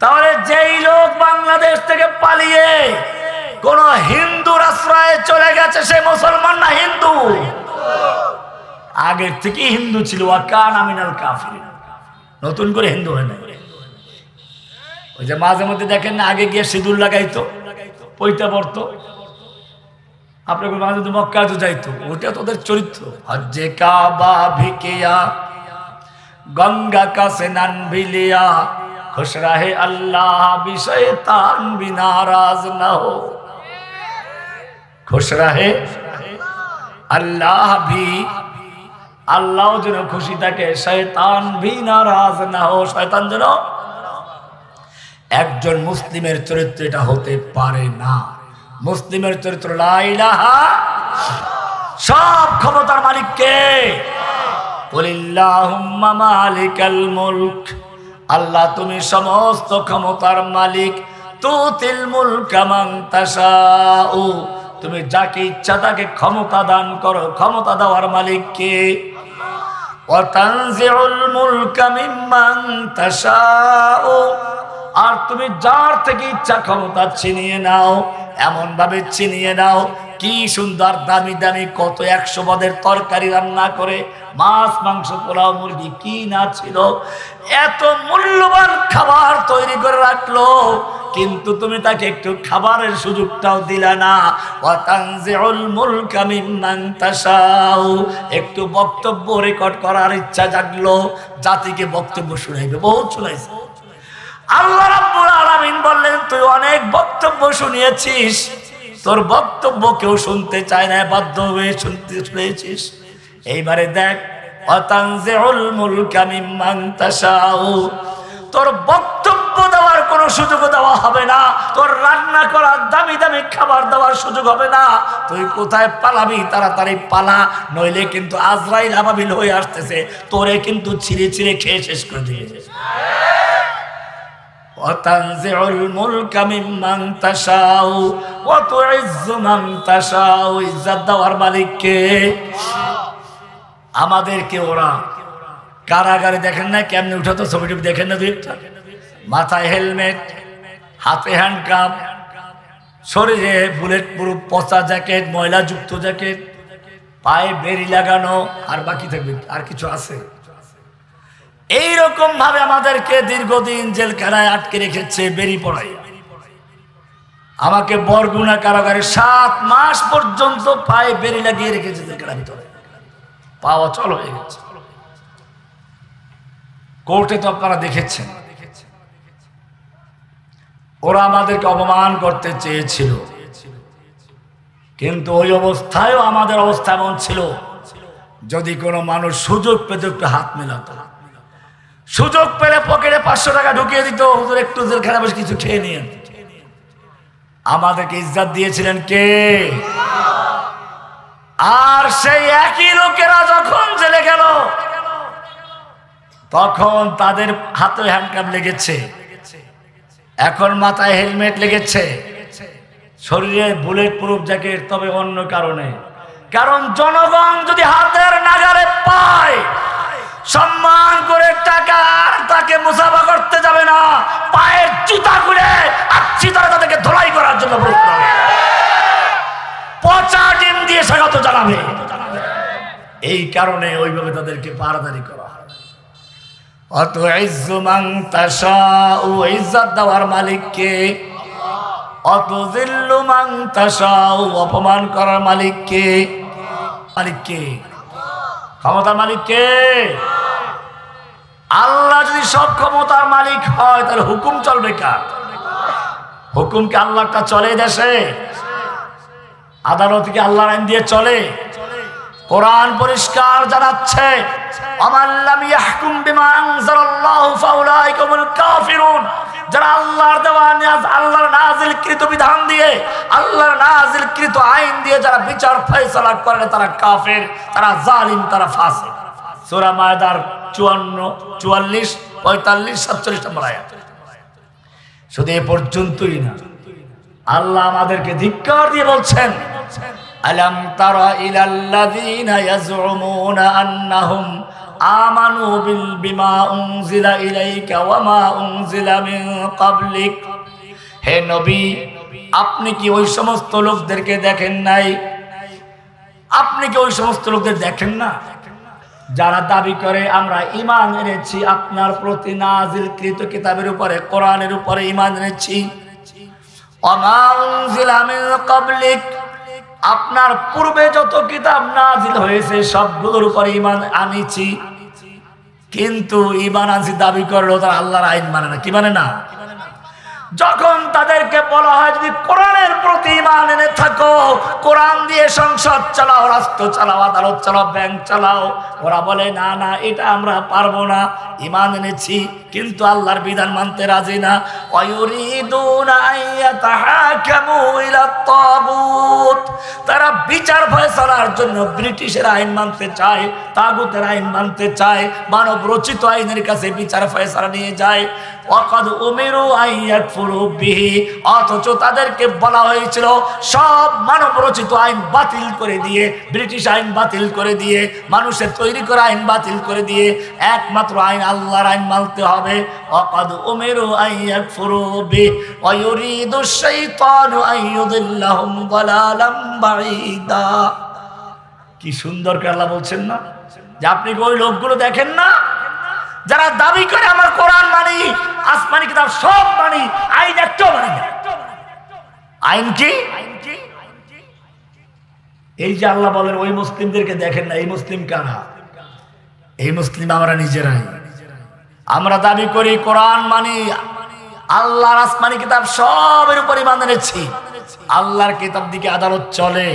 তাহলে যেই লোক বাংলাদেশ থেকে পালিয়ে কোন হিন্দুর আশ্রয়ে চলে গেছে, সে মুসলমান না হিন্দু? আগের থেকে হিন্দু ছিল নতুন করে হিন্দু হয় না ওই যে মাঝে মধ্যে দেখেন না, আগে গিয়ে সিঁদুর লাগাইতো, পৈতা পড়তো আপনার মাঝে মধ্যে মক্কা তো যাইতো ওটা তোদের চরিত্র। হজ্জে কাবা ভিকেয়া, গঙ্গা কা স্নান ভিলিয়া খুশরাহে আল্লাহ বিষয়ে তান বিনারাজ না হো খুশরাহে আল্লাহ ভি আল্লাহ যেন খুশি থাকে শয়তান ভি নারাজ না হো শয়তান যেন একজন মুসলিমের চরিত্র এটা হতে পারে না। মুসলিমের চরিত্র লাইলাহা সব ক্ষমতার মালিককে বলিল্লাহ মালিকাল মুলক। আল্লাহ, তুমি সমস্ত ক্ষমতার মালিক। তুতিল মুলকা মান তাশাউ। তুমি যাকে ইচ্ছা তাকে ক্ষমতা দান করো। ক্ষমতা দেওয়ার মালিক কে? ওয়াতানজিউল মুলকা মিম্মান তাশাউ। আর তুমি যার থেকে ইচ্ছা ক্ষমতা ছিনিয়ে নাও এমন ভাবে ছিনিয়ে নাও কি সুন্দর দামি দামি কত একশো পদের তরকারি রান্না করে, মাছ, মাংস, পোলাও, মুরগি, কি না ছিল? এত মূল্যবান খাবার তৈরি করে রাখল, কিন্তু তুমি তাকে একটু খাবারের সুযোগটাও দিলা না। একটু বক্তব্য রেকর্ড করার ইচ্ছা জাগলো, জাতিকে বক্তব্য শুনাইবে। বহুত শুনাইছে। আল্লাহ রাব্বুল আলামিন বললেন, তুই অনেক বক্তব্য শুনিয়েছিস তোর বক্তব্য কেউ শুনতে চায় না, বাধ্য হয়ে শুনতে শুনেছিস। এইবারে দেখ তোর বক্তব্য দেওয়ার কোনো সুযোগ দেওয়া হবে না, তোর রান্না করার দামি দামি খাবার দেওয়ার সুযোগ হবে না। তুই কোথায় পালাবি, তাড়াতাড়ি পালা, নইলে কিন্তু আজরাইল আবাবিল হয়ে আসতেছে, তোরে কিন্তু ছিঁড়ে ছিঁড়ে খেয়ে শেষ করে দিয়েছে وتنزع الملك ممن تشاء وتعز من تشاء ইজ্জত দেওয়ার মালিক কে আমাদেরকে ওরা কারাগারে দেখেন না কেমনে উঠাতো ছবি টবি দেখেন না দুই একটা মাথায় হেলমেট হাতে হ্যান্ডকাপ শরীরে বুলেট প্রুফ পচা জ্যাকেট ময়লা যুক্ত জ্যাকেট পায়ে বেরি লাগানো আর বাকি থাকবে আর কিছু আছে এইরকম ভাবে আমাদেরকে দীর্ঘদিন জেলখানায় আটকে রেখেছে বেরি পড়াই আমাকে বরগুনা কারাগারে সাত মাস পর্যন্ত পায়ে বেরি লাগিয়ে রেখেছে জেলখানার ভিতরে। পাওয়া চল হয়ে গেছে। কোর্টে তো আপনারা দেখেছেন। ওরা আমাদেরকে অপমান করতে চেয়েছিল। কিন্তু ওই অবস্থায়ও আমাদের অবস্থা এমন ছিল, যদি কোনো মানুষ সুযোগ পেতে একটু হাত মেলাতো। সুযোগ পেলে পকেটে পাঁচশো টাকা ঢুকিয়ে দিত। হুজুর, একটু জেলখানা বেশ কিছু খেয়ে নিয়ে আমাদেরকে ইজ্জাত দিয়েছিলেন কে? আর সেই একই লোকেরা যখন জেলে গেল, তখন তাদের হাতে হ্যান্ডকাপ লেগেছে। এখন মাথায় হেলমেট লেগেছে। শরীরে বুলেট প্রুফ জ্যাকেট তবে অন্য কারণে। কারণ জনগণ যদি হাতের তাকে মুসাফা করতে যাবে না। পায়ের জুতা খুলে আচ্ছি তারা তাদেরকে ধোলাই করার জন্য পচা ডিম দিয়ে স্বাগত জানাবে। এই কারণে ওইভাবে তাদেরকে পারাদারি করা অত ইজ্জুমাং তাসা ও ইজ্জত দেওয়ার মালিককে। অত তাসা ও অপমান করার মালিককে। মালিককে। মালিককে। আল্লাহ যদি সব ক্ষমতার মালিক হয়, তাহলে হুকুম চলবে কার? হুকুম কি আল্লাহটা চলে দেশে? আদালত কি আল্লাহর আইন দিয়ে চলে? কোরআন পরিষ্কার জানাচ্ছে যারা আল্লাহর দেওয়া আল্লাহর নাজিলকৃত বিধান দিয়ে, আল্লাহর নাজিলকৃত আইন দিয়ে যারা বিচার করে, তারা কাফের, তারা জালিম, তারা ফাঁসে সূরা মায়দার 54 44 45 47 নম্বর আয়াত। শুধু এ পর্যন্তই না, আল্লাহ আমাদেরকে ধিক্কার দিয়ে বলছেন, আলম তারা ইলাল্লাযীনা ইয়াজউমুনা আন্নাহুম আমানু বিল বিমা উনজিলা ইলাইকা ওয়া মা উনজিলা মিন ক্বাবলিক। হে নবী, আপনি কি ওই সমস্ত লোকদেরকে দেখেন নাই? আপনি কি ওই সমস্ত লোকদের দেখেন না? যারা দাবি করে, আমরা ইমান এনেছি, আপনার প্রতি নাজিল কৃত কিতাবের উপরে, কোরআনের উপরে ইমান এনেছি। আপনার পূর্বে যত কিতাব নাজিল হয়েছে, সবগুলোর উপরে ইমান আনিছি। কিন্তু ইমান আনছি দাবি করল, তারা আল্লাহর আইন মানে না। কি মানে না? যখন তাদেরকে বলা হয়, যদি কোরআনের প্রতি ইমান এনে থাকো কোরআন দিয়ে সংসদ চালাও, রাষ্ট্র চালাও, আদালত চালাও, ব্যাংক চালাও। ওরা বলে, না না, এটা আমরা পারব না। ইমান এনেছি, কিন্তু আল্লাহর বিধান মানতে রাজি না। অয়ুরিদুনা দু তাগুত তারা বিচার ফয়সালার জন্য ব্রিটিশের আইন মানতে চায়, তাগুতের আইন মানতে চায়, মানব রচিত আইনের কাছে বিচার ফয়সালা নিয়ে যায়। অথচ তাদেরকে বলা হয়েছিল, সব মানব রচিত আইন বাতিল করে দিয়ে, ব্রিটিশ আইন বাতিল করে দিয়ে, মানুষের তৈরি করা আইন বাতিল করে দিয়ে, একমাত্র আইন আল্লাহর আইন মানতে হবে। ওয়াকাদ উমিরু আইয়াকফুরু বিহি, ওয়া ইউরিদু শাইতানু আইয়ুদিল্লাহুম কি সুন্দর করে আল্লাহ বলছেন না? যে আপনি ওই লোকগুলো দেখেন না? যারা দাবি করে আমার কোরআন মানি, আসমানি কিতাব সব মানি, আইন একটাও মানি না। আইন কি? এই যে আল্লাহ বলেন, ওই মুসলিমদেরকে দেখেন না, এই মুসলিম কারা? এই মুসলিম আমরা নিজেরাই। আমরা দাবি করি, কোরআন মানি আল্লাহর আসমানি কিতাব সবের উপরে এনেছি। আল্লাহর কিতাব দিকে আদালত চলে।